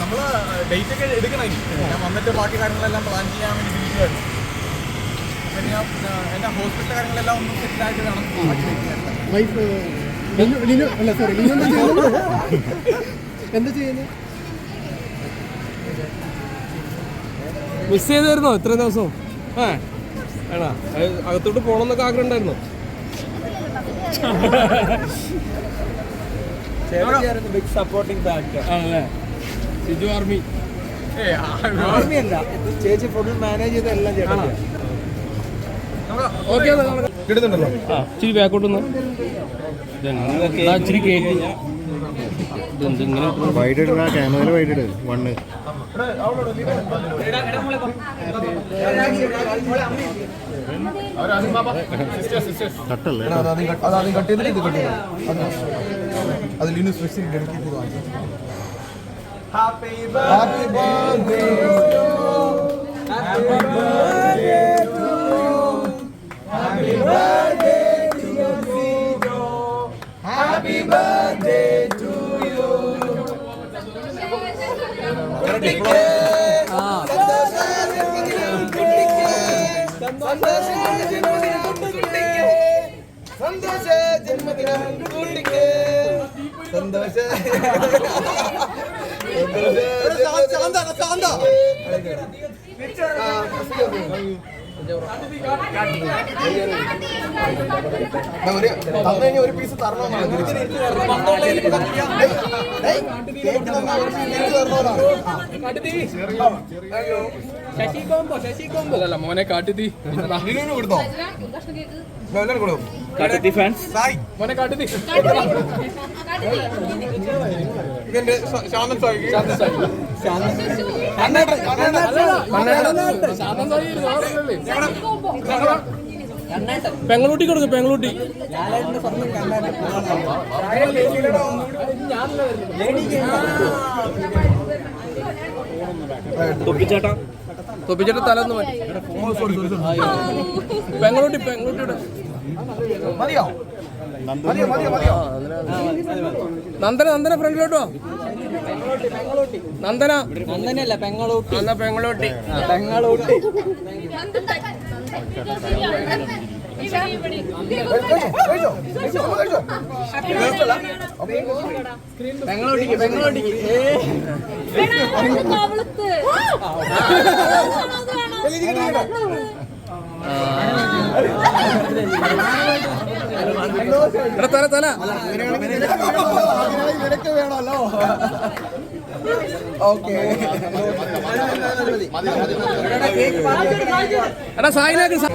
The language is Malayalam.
നമ്മൾ ഡേറ്റ് ഒക്കെ എടുക്കണം ഇനി. ഞാൻ വന്നിട്ട് ബാക്കി കാര്യങ്ങളെല്ലാം പ്ലാൻ ചെയ്യാൻ വേണ്ടി ഇരിക്കുകയായിരുന്നു അപ്പം ഞാൻ എന്റെ ഹോസ്പിറ്റൽ കാര്യങ്ങളെല്ലാം ഒന്ന് സെറ്റിൽ ആയിട്ട് വേണം. ബാക്കി എന്താ ചെയ്യുന്നത്? മിസ് ചെയ്തായിരുന്നോ ഇത്ര ദിവസവും ഏ വേണോ അകത്തോട്ട് പോകണമെന്നൊക്കെ ആഗ്രഹം ഉണ്ടായിരുന്നോ ബിഗ് സപ്പോർട്ടിംഗ് ഫാക്ടർ ആണല്ലേ? സിജു ആർമി. ആർമി അല്ല. ചേച്ചി ഫുഡ് മാനേജ് ചെയ്ത എല്ലാം ചേട്ടാ നമുക്ക് ഓക്കെ കിട്ടുന്നുണ്ടല്ലോ. ആ ഇച്ചിരി ഇച്ചിരി കേക്ക്? വൈഡ് ക്യാമറയിൽ വൈഡ് ഇട്. വണ്ണ് കട്ടല്ലേ? അതാദ്യം കട്ട് ചെയ്തിട്ട് dedicate cut ചെയ്തു അത് ലിനു സ്പെഷ്യൽ ഡെഡിക്കേറ്റ് ചെയ്ത് വാങ്ങിച്ചു happy birthday happy birthday happy birthday to happy birthday to you സന്തോഷ ജന്മദിനം 그래, 나간다, 나간다, 나간다. ഒരു piece Sasi combo Sasi combo അല്ല മോനെ കാട്ടുതീ കൊടുത്തോ എല്ലാവരും കൊടുക്കും കാട്ടത്തി ഫാൻസ് മോനെ കാട്ടുതീ ഇതെന്റെ ശാന്തൻ സായി ശാന്തൻ സായി ശാന്തൻ പെങ്ങളൂട്ടി കൊടുക്കും പെങ്ങളൂട്ടി. തൊപ്പിച്ചേട്ടാ. തൊപ്പിച്ചേട്ട തല ഒന്ന് മാറ്റി പെങ്ങളൂട്ടി പെങ്ങളൂട്ടിയുടെ. മതിയോ? നന്ദന നന്ദന ഫ്രണ്ടിലോട്ടോ? നന്ദന. നന്ദനല്ല പെങ്ങളൂട്ടി. എന്നാ പെങ്ങളൂട്ടി. പെങ്ങളൂട്ടി. പെങ്ങളൂട്ടിക്ക് പെങ്ങളൂട്ടിക്ക്. എടാ തല തല നിനക്ക് വേണമല്ലോ ഓക്കെ എടാ സായിനാക്ക് സാ-